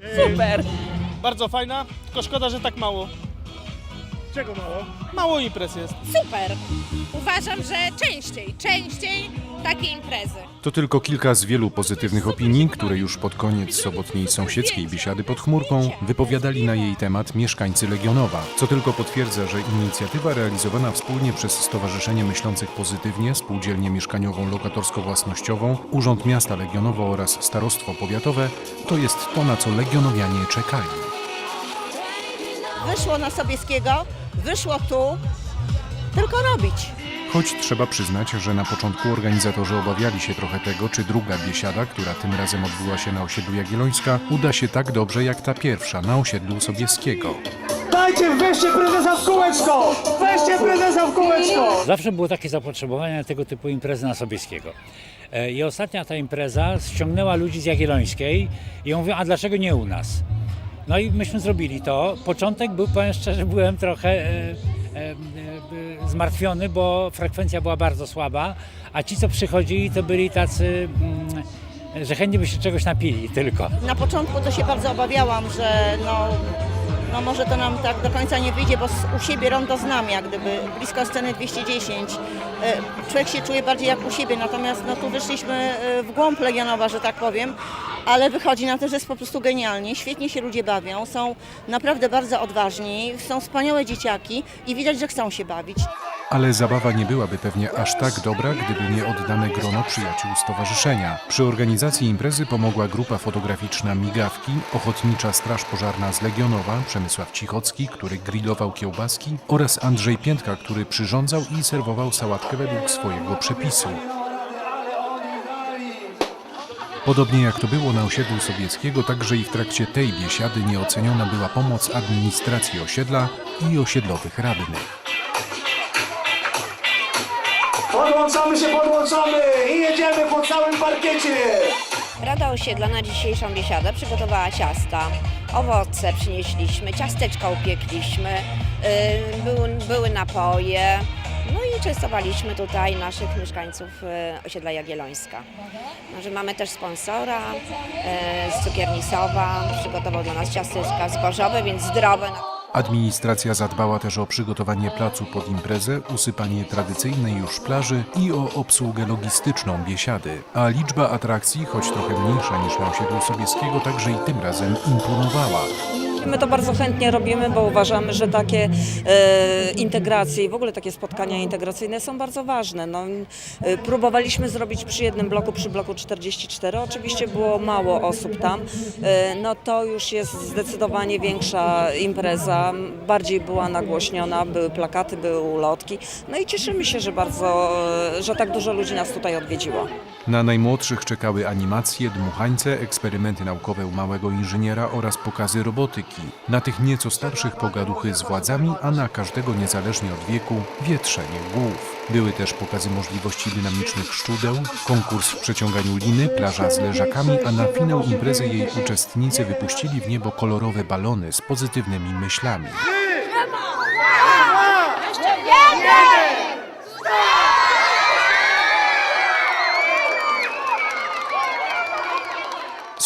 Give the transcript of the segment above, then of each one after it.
Super. Bardzo fajna, tylko szkoda, że tak mało. Czego mało? Mało imprez jest. Super. Uważam, że częściej, częściej takie imprezy. To tylko kilka z wielu pozytywnych opinii, które już pod koniec sobotniej sąsiedzkiej biesiady pod chmurką wypowiadali na jej temat mieszkańcy Legionowa, co tylko potwierdza, że inicjatywa realizowana wspólnie przez Stowarzyszenie Myślących Pozytywnie, Spółdzielnię Mieszkaniową Lokatorsko-Własnościową, Urząd Miasta Legionowo oraz Starostwo Powiatowe to jest to, na co legionowianie czekali. Wyszło na Sobieskiego, wyszło tu, tylko robić. Choć trzeba przyznać, że na początku organizatorzy obawiali się trochę tego, czy druga biesiada, która tym razem odbyła się na osiedlu Jagiellońska, uda się tak dobrze jak ta pierwsza na osiedlu Sobieskiego. Dajcie, weźcie prezesa w kółeczko! Weźcie prezesa w kółeczko! Zawsze było takie zapotrzebowanie na tego typu imprezy na Sobieskiego. E, I ostatnia ta impreza ściągnęła ludzi z Jagiellońskiej i mówią, a dlaczego nie u nas? No i myśmy zrobili to. Początek był, powiem szczerze, byłem trochę e, e, e, zmartwiony, bo frekwencja była bardzo słaba, a ci, co przychodzili, to byli tacy, mm, że chętnie by się czegoś napili tylko. Na początku to się bardzo obawiałam, że no, no może to nam tak do końca nie wyjdzie, bo u siebie rondo znam jak gdyby, blisko sceny 210. E, Człowiek się czuje bardziej jak u siebie, natomiast no tu wyszliśmy e, w głąb Legionowa, że tak powiem, ale wychodzi na to, że jest po prostu genialnie, świetnie się ludzie bawią, są naprawdę bardzo odważni, są wspaniałe dzieciaki i widać, że chcą się bawić. Ale zabawa nie byłaby pewnie aż tak dobra, gdyby nie oddane grono przyjaciół stowarzyszenia. Przy organizacji imprezy pomogła grupa fotograficzna Migawki, Ochotnicza Straż Pożarna z Legionowa, Przemysław Cichocki, który grillował kiełbaski oraz Andrzej Piętka, który przyrządzał i serwował sałatkę według swojego przepisu. Podobnie jak to było na osiedlu Sobieckiego, także i w trakcie tej biesiady nieoceniona była pomoc administracji osiedla i osiedlowych radnych. Podłączamy się, podłączamy i jedziemy po całym parkiecie! Rada Osiedla na dzisiejszą biesiadę przygotowała ciasta, owoce przynieśliśmy, ciasteczka upiekliśmy, yy, były, były napoje. No i częstowaliśmy tutaj naszych mieszkańców yy, osiedla Jagiellońska. Może mamy też sponsora yy, z cukierni Sowa, przygotował dla nas ciasteczka zbożowe, więc zdrowe. Administracja zadbała też o przygotowanie placu pod imprezę, usypanie tradycyjnej już plaży i o obsługę logistyczną biesiady. A liczba atrakcji, choć trochę mniejsza niż na osiedlu Sobieskiego, także i tym razem imponowała. My to bardzo chętnie robimy, bo uważamy, że takie e, integracje i w ogóle takie spotkania integracyjne są bardzo ważne. No, e, próbowaliśmy zrobić przy jednym bloku, przy bloku 44. Oczywiście było mało osób tam. E, no to już jest zdecydowanie większa impreza, bardziej była nagłośniona, były plakaty, były ulotki. No i cieszymy się, że bardzo, e, że tak dużo ludzi nas tutaj odwiedziło. Na najmłodszych czekały animacje, dmuchańce, eksperymenty naukowe u małego inżyniera oraz pokazy robotyki. Na tych nieco starszych pogaduchy z władzami, a na każdego niezależnie od wieku wietrzenie głów. Były też pokazy możliwości dynamicznych szczudeł, konkurs w przeciąganiu liny, plaża z leżakami, a na finał imprezy jej uczestnicy wypuścili w niebo kolorowe balony z pozytywnymi myślami.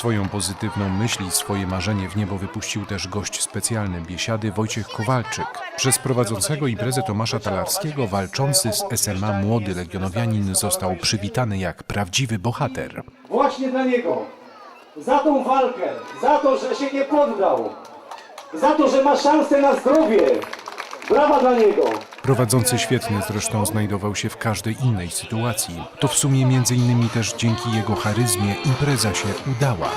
Swoją pozytywną myśl i swoje marzenie w niebo wypuścił też gość specjalny biesiady Wojciech Kowalczyk. Przez prowadzącego imprezę Tomasza Talarskiego walczący z SMA młody legionowianin został przywitany jak prawdziwy bohater. Właśnie dla niego. Za tą walkę, za to, że się nie poddał, za to, że ma szansę na zdrowie. Brawa dla niego. Prowadzący świetny zresztą znajdował się w każdej innej sytuacji. To w sumie między innymi też dzięki jego charyzmie impreza się udała.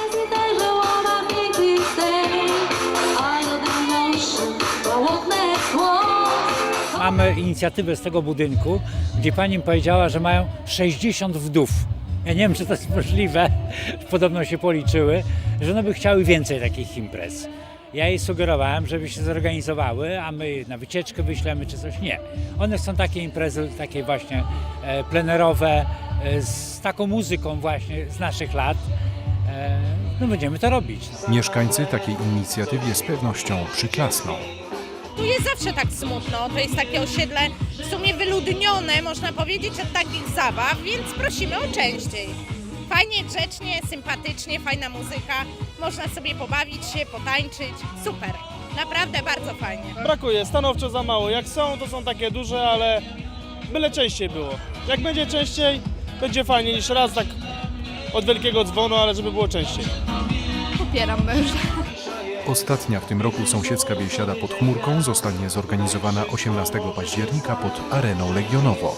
Mamy inicjatywę z tego budynku, gdzie pani mi powiedziała, że mają 60 wdów. Ja nie wiem, czy to jest możliwe, podobno się policzyły, że one by chciały więcej takich imprez. Ja jej sugerowałem, żeby się zorganizowały, a my na wycieczkę wyślemy czy coś. Nie. One chcą takie imprezy, takie właśnie e, plenerowe, e, z taką muzyką właśnie z naszych lat. E, no będziemy to robić. Mieszkańcy takiej inicjatywie z pewnością przyklasną. Tu jest zawsze tak smutno, to jest takie osiedle w sumie wyludnione, można powiedzieć, od takich zabaw, więc prosimy o częściej. Fajnie, grzecznie, sympatycznie, fajna muzyka. Można sobie pobawić się, potańczyć. Super. Naprawdę bardzo fajnie. Brakuje, stanowczo za mało. Jak są, to są takie duże, ale byle częściej było. Jak będzie częściej, będzie fajnie niż raz tak od wielkiego dzwonu, ale żeby było częściej. Popieram męża. Ostatnia w tym roku sąsiedzka biesiada pod chmurką zostanie zorganizowana 18 października pod Areną Legionową.